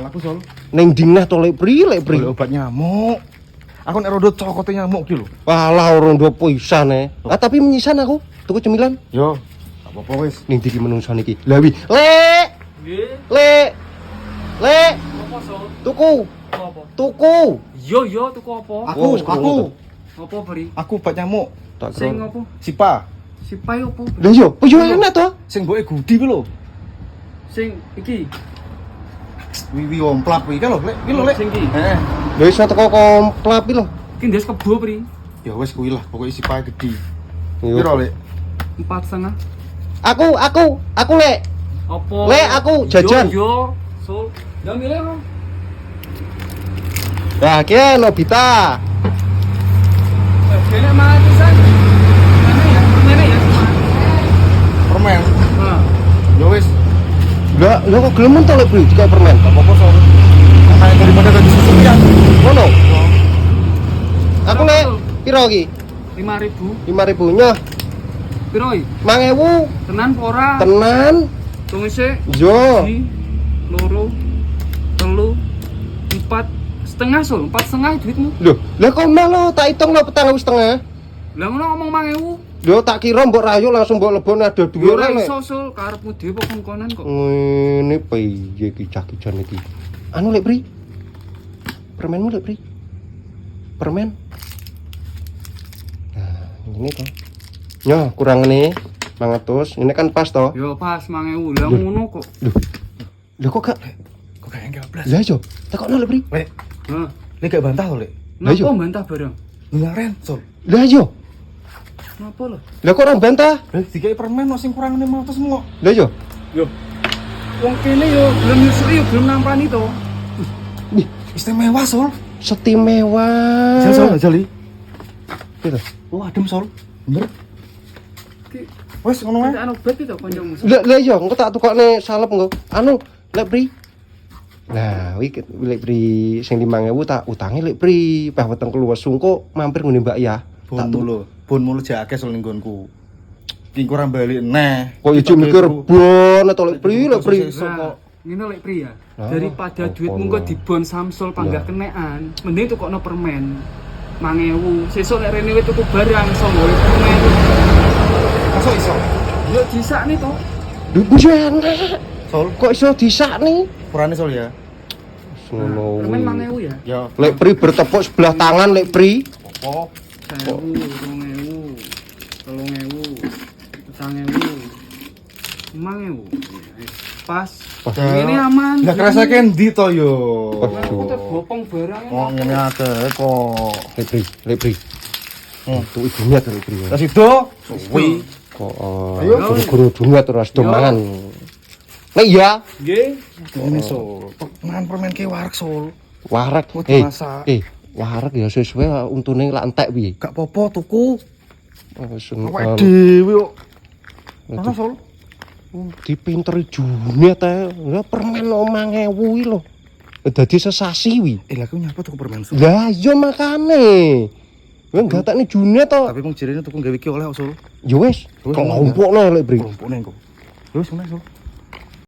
Melaku sol. Ning dingah to lek pri lek pri. Beli obat nyamuk. Aku nek rodo cokote nyamuk ki lho. Walah rondo pisan e. Ah tapi menyisan aku. Tuku cemilan Yo. Gak apa-apa wis. ning diki menungso niki. Lah wi, lek, Nggih. lek. Lek, Apa, Sol? tuku, Apa? tuku. Yo yo tuku apa? Aku, Oh, aku. Apa beri? Aku obat nyamuk. Tak Sing apa? Sipa. Sipai apa? Lah yo, oh yo enak to. Sing mboke gudi ku lho. Sing iki. Wiwi omplap kuwi kan lho, Lek. Ki lho, Lek. Sing ki? Heeh. Lah iso teko komplap iki lho. Ki ndes kebo beri. Ya wis kuwi lah, pokoke sipa gede. Yo. Piro, Lek? Empat setengah. Aku, aku, aku lek. Apa? Le, aku jajan. Yo yo. Sol. Ya milih. Nah, kia Nobita. Eh, Kene mana pisan? Mana ya? Mana ya? Permen. Nah. Ya wis. Lah, lah kok gelem to lek pri jika permen. Gak apa-apa sol. Makanya daripada ganti susu ya. Ngono. Aku lek piro iki? Lima ribu. 5000 nya. Piro iki? 5000 Tenan apa ora? tenan. Tunggu sik. Yo. Loro, telu, empat, setengah sol, empat setengah duitmu. Loh, lah kok malah tak hitung lo petang setengah. Lah ngono ngomong mangewu. Yo tak kira mbok rayu langsung mbok lebone ada Yo dua ora lek. iso sol, karepmu dhewe kok kongkonan kok. Ngene piye kicah-kicah iki? Anu lek Pri? Permenmu lek Pri? Permen? Nah, ini toh. Yo, kurang nih. 500. Ini kan pas toh. Yo pas mangewu. Lah ngono kok. Loh. Lah kok gak Kok kayak enggak blas. Lah yo, takokno lek Pri. Lek, Hah. Lek gak bantah lho, Lek. Lah, iya. Napa bantah barang? Ngaren, sol. Lah yo. Napa lho? Lah kok orang bantah? Eh, dikai permen no sing kurang 500 mu. Lah yo. Yo. Wong kene yo belum nyusui yo belum nampani to. Nih, Istimewa, sol. istimewa. Jal, sol, jali. Piro? Oh, adem, sol. Bener. Ki Wes ngono wae. anu bet to kancamu. Lah lah yo, engko tak tukokne salep engko. Anu, lek Pri. Nah, iki lek Pri sing 5000 tak utangi lek Pri. Bah weteng keluar sungko mampir ngene Mbak ya. Tak mulu. Bon mulu jak akeh sol ning nggonku. Ki kurang balik neh. Kok ijo mikir bon atau lek Pri lek Pri. Nah, ngene lek pri ya. Daripada duitmu kok dibon Samsul panggah kenean, mending tukokno permen. Mangewu, sesuk nek rene wis tuku barang iso nggawe permen. Masuk iso. Yo disakne to. Duh, enak. Sol, Kok iso disakni? kurane sol ya. Ngono. Permen mangewu ya. Ya. Lek Pri bertepuk sebelah tangan lek Pri. Apa? Sewu, rong ewu, telung ewu, petang ewu, emang ewu. Pas. Pas. Ini aman. Lah kerasa kendi to yo. Lah, Aku tuh bopong barang. Oh, ngene akeh kok. Lek Pri, lek Pri. Hmm. Tuh ibu niat lek Pri. Lah sido. Suwi. Kok eh, Ayo. guru-guru dunia terus do Yo. mangan. Nek iya, Nggih. Ngene sol. Mangan permen ki warak sol. warak. Oh, Eh, eh, warak ya sesuai untune lak entek piye. Gak popo tuku. Oh, sun- Awake eh, dhewe kok. Ono sol. dipinteri dunia ta. Ya permen 5000 iki lho. Dadi sesasi wi. Eh, lah aku nyapa tuku permen sol. Lah iya makane. Wong gatekne dunia to. Tapi mung jirene tuku gawe iki oleh sol. Ya wis, Wis, kelompokno lek Bri. Kelompokne engko. Wis ngene sol.